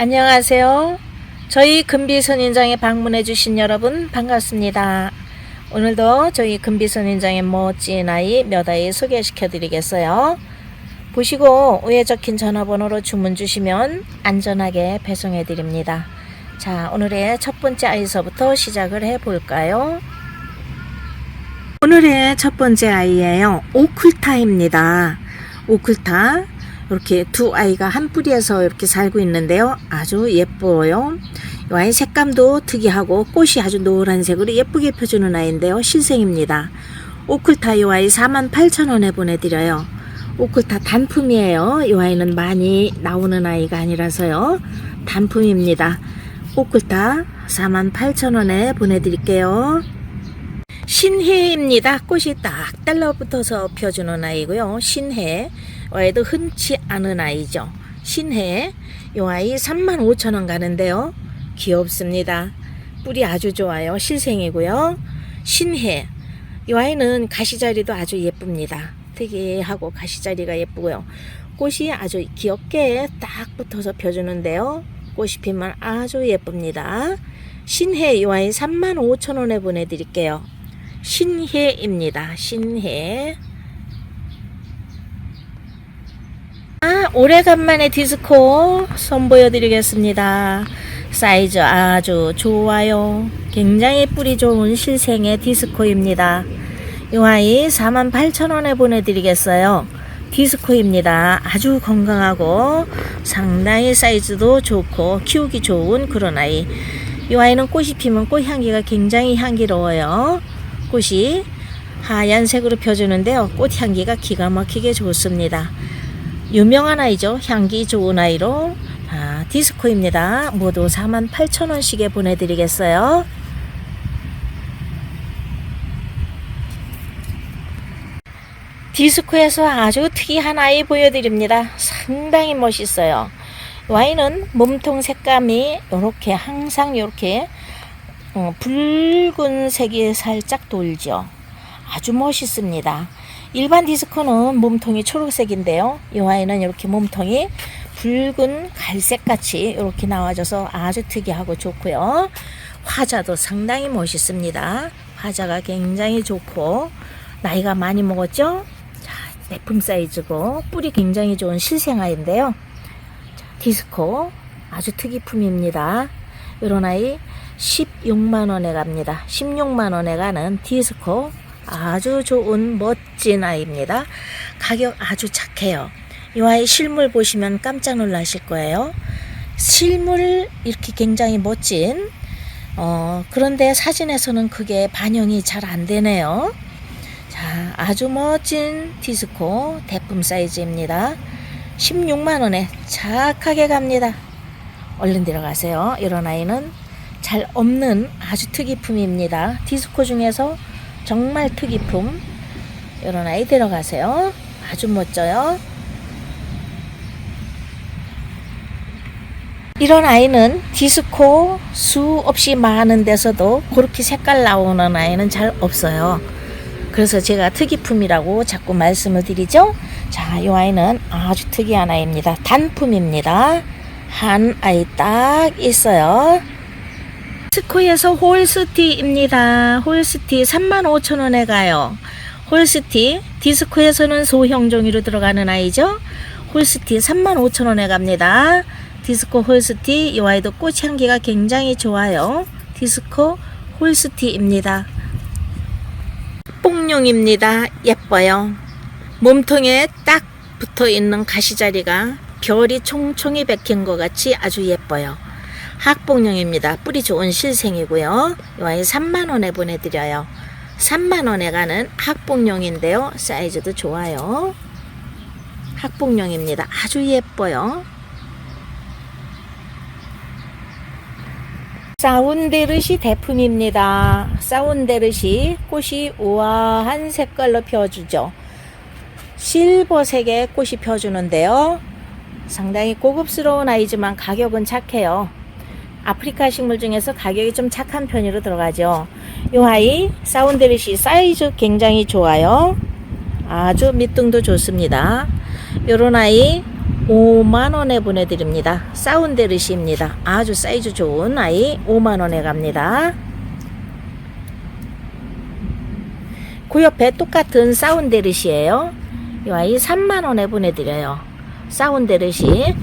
안녕하세요. 저희 금비선인장에 방문해 주신 여러분 반갑습니다. 오늘도 저희 금비선인장의 멋진 아이 몇 아이 소개시켜 드리겠어요. 보시고 위에 적힌 전화번호로 주문 주시면 안전하게 배송해 드립니다. 자, 오늘의 첫 번째 아이서부터 시작을 해 볼까요? 오늘의 첫 번째 아이예요. 오쿨타입니다. 오쿨타. 이렇게 두 아이가 한 뿌리에서 이렇게 살고 있는데요. 아주 예뻐요. 이 아이 색감도 특이하고 꽃이 아주 노란색으로 예쁘게 펴주는 아이인데요. 실생입니다. 오쿨타 이 아이 48,000원에 보내드려요. 오쿨타 단품이에요. 이 아이는 많이 나오는 아이가 아니라서요. 단품입니다. 오쿨타 48,000원에 보내드릴게요. 신해입니다. 꽃이 딱 달라붙어서 펴주는 아이고요. 신해. 와이도 흔치 않은 아이죠. 신해. 이 아이 35,000원 가는데요. 귀엽습니다. 뿌리 아주 좋아요. 실생이고요. 신해. 이 아이는 가시자리도 아주 예쁩니다. 특이하고 가시자리가 예쁘고요. 꽃이 아주 귀엽게 딱 붙어서 펴주는데요. 꽃이 피면 아주 예쁩니다. 신해 이 아이 35,000원에 보내드릴게요. 신해입니다. 신해. 아, 오래간만에 디스코 선보여드리겠습니다. 사이즈 아주 좋아요. 굉장히 뿌리 좋은 실생의 디스코입니다. 이 아이 48,000원에 보내드리겠어요. 디스코입니다. 아주 건강하고 상당히 사이즈도 좋고 키우기 좋은 그런 아이. 이 아이는 꽃이 피면 꽃향기가 굉장히 향기로워요. 꽃이 하얀색으로 펴주는데요. 꽃향기가 기가 막히게 좋습니다. 유명한 아이죠. 향기 좋은 아이로 아, 디스코입니다. 모두 48,000원씩에 보내드리겠어요. 디스코에서 아주 특이한 아이 보여드립니다. 상당히 멋있어요. 와인은 몸통 색감이 이렇게 항상 이렇게 어, 붉은색이 살짝 돌죠. 아주 멋있습니다. 일반 디스코는 몸통이 초록색인데요. 이 와인은 이렇게 몸통이 붉은 갈색같이 이렇게 나와줘서 아주 특이하고 좋고요. 화자도 상당히 멋있습니다. 화자가 굉장히 좋고 나이가 많이 먹었죠? 자, 내품 사이즈고 뿌리 굉장히 좋은 실생아인데요. 자, 디스코 아주 특이품입니다. 이런 아이 16만원에 갑니다. 16만원에 가는 디스코 아주 좋은 멋진 아이입니다. 가격 아주 착해요. 이 아이 실물 보시면 깜짝 놀라실 거예요. 실물 이렇게 굉장히 멋진 어, 그런데 사진에서는 그게 반영이 잘 안 되네요. 자, 아주 멋진 디스코 대품 사이즈입니다. 16만원에 착하게 갑니다. 얼른 들어가세요. 이런 아이는 잘 없는 아주 특이품입니다. 디스코 중에서 정말 특이품. 이런 아이 들어가세요. 아주 멋져요. 이런 아이는 디스코 수 없이 많은 데서도 그렇게 색깔 나오는 아이는 잘 없어요. 그래서 제가 특이품이라고 자꾸 말씀을 드리죠. 자, 이 아이는 아주 특이한 아이입니다. 단품입니다. 한 아이 딱 있어요. 스코에서 홀스티입니다. 홀스티 35,000원에 가요. 홀스티 디스코에서는 소형 종이로 들어가는 아이죠. 홀스티 35,000원에 갑니다. 디스코 홀스티 이 아이도 꽃향기가 굉장히 좋아요. 디스코 홀스티입니다. 뽕룡입니다. 예뻐요. 몸통에 딱 붙어 있는 가시자리가 별이 총총이 박힌 것 같이 아주 예뻐요. 학복룡입니다. 뿌리 좋은 실생이고요. 이 아이 3만원에 보내드려요. 3만원에 가는 학복룡인데요. 사이즈도 좋아요. 학복룡입니다. 아주 예뻐요. 사운데르시 대품입니다. 사운데르시 꽃이 우아한 색깔로 펴주죠. 실버색의 꽃이 펴주는데요. 상당히 고급스러운 아이지만 가격은 착해요. 아프리카 식물 중에서 가격이 좀 착한 편으로 들어가죠. 이 아이 사운데르시 사이즈 굉장히 좋아요. 아주 밑둥도 좋습니다. 요런 아이 5만원에 보내드립니다. 사운데르시입니다. 아주 사이즈 좋은 아이 5만원에 갑니다. 그 옆에 똑같은 사운데르시예요. 이 아이 3만원에 보내드려요. 사운데르시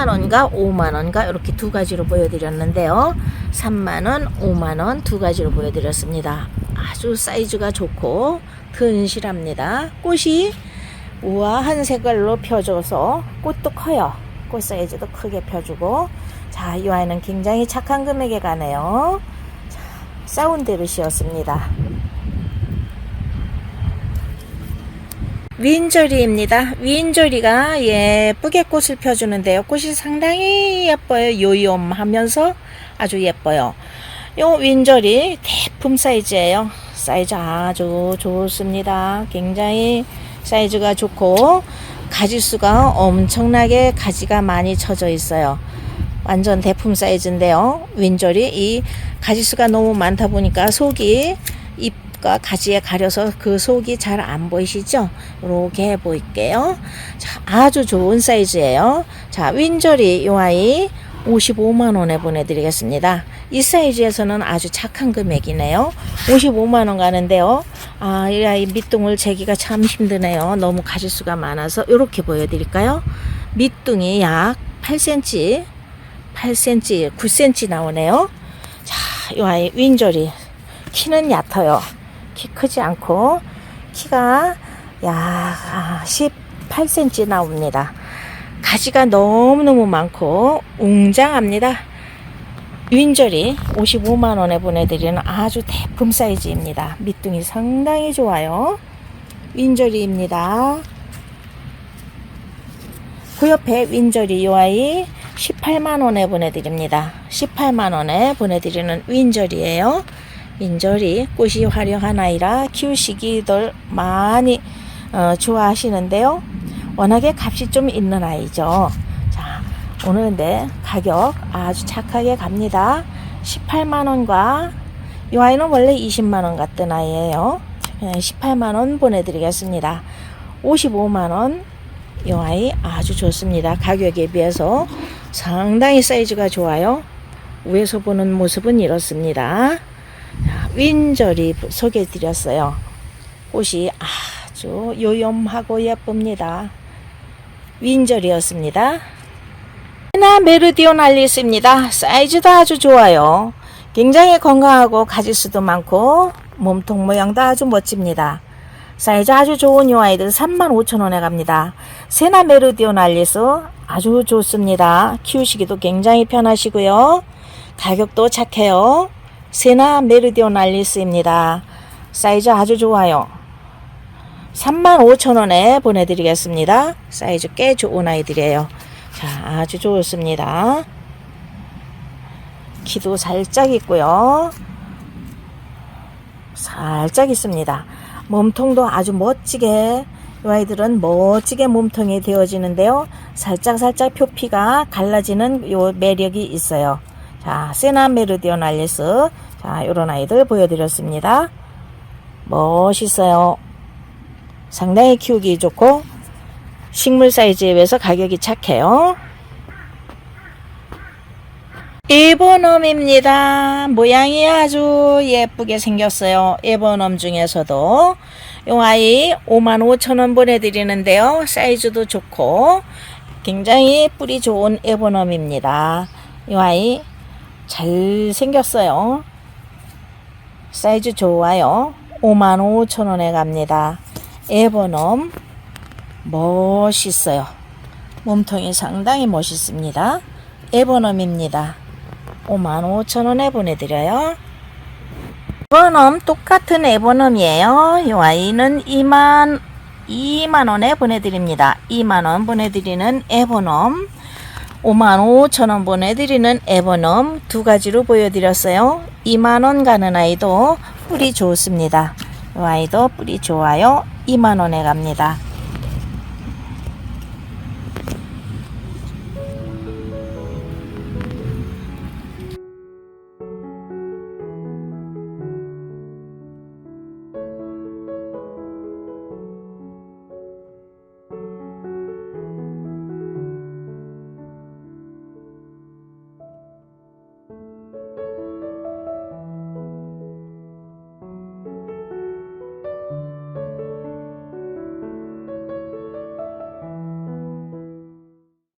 3만원과 5만원과 이렇게 두 가지로 보여드렸는데요. 3만원, 5만원 두 가지로 보여드렸습니다. 아주 사이즈가 좋고 튼실합니다. 꽃이 우아한 색깔로 펴줘서 꽃도 커요. 꽃 사이즈도 크게 펴주고 자, 이 아이는 굉장히 착한 금액에 가네요. 자, 사운데르시였습니다. 윈저리입니다. 윈저리가 예쁘게 꽃을 펴주는데요. 꽃이 상당히 예뻐요. 요염하면서 아주 예뻐요. 요 윈저리 대품 사이즈예요. 사이즈 아주 좋습니다. 굉장히 사이즈가 좋고 가지수가 엄청나게 가지가 많이 쳐져 있어요. 완전 대품 사이즈인데요. 윈저리 이 가지수가 너무 많다 보니까 속이 잎과 가지에 가려서 그 속이 잘 안 보이시죠? 이렇게 해볼게요. 자, 아주 좋은 사이즈예요. 자, 윈저리 요 아이 55만 원에 보내드리겠습니다. 이 사이즈에서는 아주 착한 금액이네요. 55만 원 가는데요. 아, 이 아이 밑둥을 재기가 참 힘드네요. 너무 가지수가 많아서 이렇게 보여드릴까요? 밑둥이 약 8cm, 8cm, 9cm 나오네요. 자, 이 아이 윈저리 키는 얕아요. 키 크지 않고 키가 약 18cm 나옵니다. 가지가 너무너무 많고 웅장합니다. 윈저리 55만원에 보내드리는 아주 대품 사이즈입니다. 밑둥이 상당히 좋아요. 윈저리입니다. 그 옆에 윈저리 요 아이 18만원에 보내드립니다. 18만원에 보내드리는 윈저리예요. 윈저리 꽃이 화려한 아이라 키우시기들 많이 어, 좋아하시는데요. 워낙에 값이 좀 있는 아이죠. 자, 오늘 근데 가격 아주 착하게 갑니다. 18만원과 이 아이는 원래 20만원 같던 아이예요. 그냥 18만원 보내드리겠습니다. 55만원 이 아이 아주 좋습니다. 가격에 비해서 상당히 사이즈가 좋아요. 위에서 보는 모습은 이렇습니다. 자, 윈저리 소개해 드렸어요. 꽃이 아주 요염하고 예쁩니다. 윈절이었습니다. 나 메르디온 알리스입니다. 사이즈도 아주 좋아요. 굉장히 건강하고 가지수도 많고 몸통 모양도 아주 멋집니다. 사이즈 아주 좋은 이 아이들 35,000원에 갑니다. 세나 메르디온 알리스 아주 좋습니다. 키우시기도 굉장히 편하시고요. 가격도 착해요. 세나 메르디온 알리스입니다. 사이즈 아주 좋아요. 35,000원에 보내드리겠습니다. 사이즈 꽤 좋은 아이들이에요. 자, 아주 좋습니다. 키도 살짝 있고요. 살짝 있습니다. 몸통도 아주 멋지게 이 아이들은 멋지게 몸통이 되어지는데요. 살짝 살짝 표피가 갈라지는 요 매력이 있어요. 자, 세나 메르디온 알리스. 자, 요런 아이들 보여드렸습니다. 멋있어요. 상당히 키우기 좋고 식물 사이즈에 비해서 가격이 착해요. 일본엄입니다. 모양이 아주 예쁘게 생겼어요. 일본엄 중에서도 이 아이 55,000원 보내드리는데요. 사이즈도 좋고 굉장히 뿌리 좋은 일본엄입니다. 이 아이 잘 생겼어요. 사이즈 좋아요. 55,000원에 갑니다. 에버넘 멋있어요. 몸통이 상당히 멋있습니다. 에버넘입니다. 55,000원에 보내드려요. 에버넘 똑같은 에버넘이에요. 이 아이는 2만 2만원에 보내드립니다. 2만원 보내드리는 에버넘 55,000원 보내드리는 에버넘 두 가지로 보여드렸어요. 2만원 가는 아이도 뿌리 좋습니다. 이 아이도 뿌리 좋아요. 2만원에 갑니다.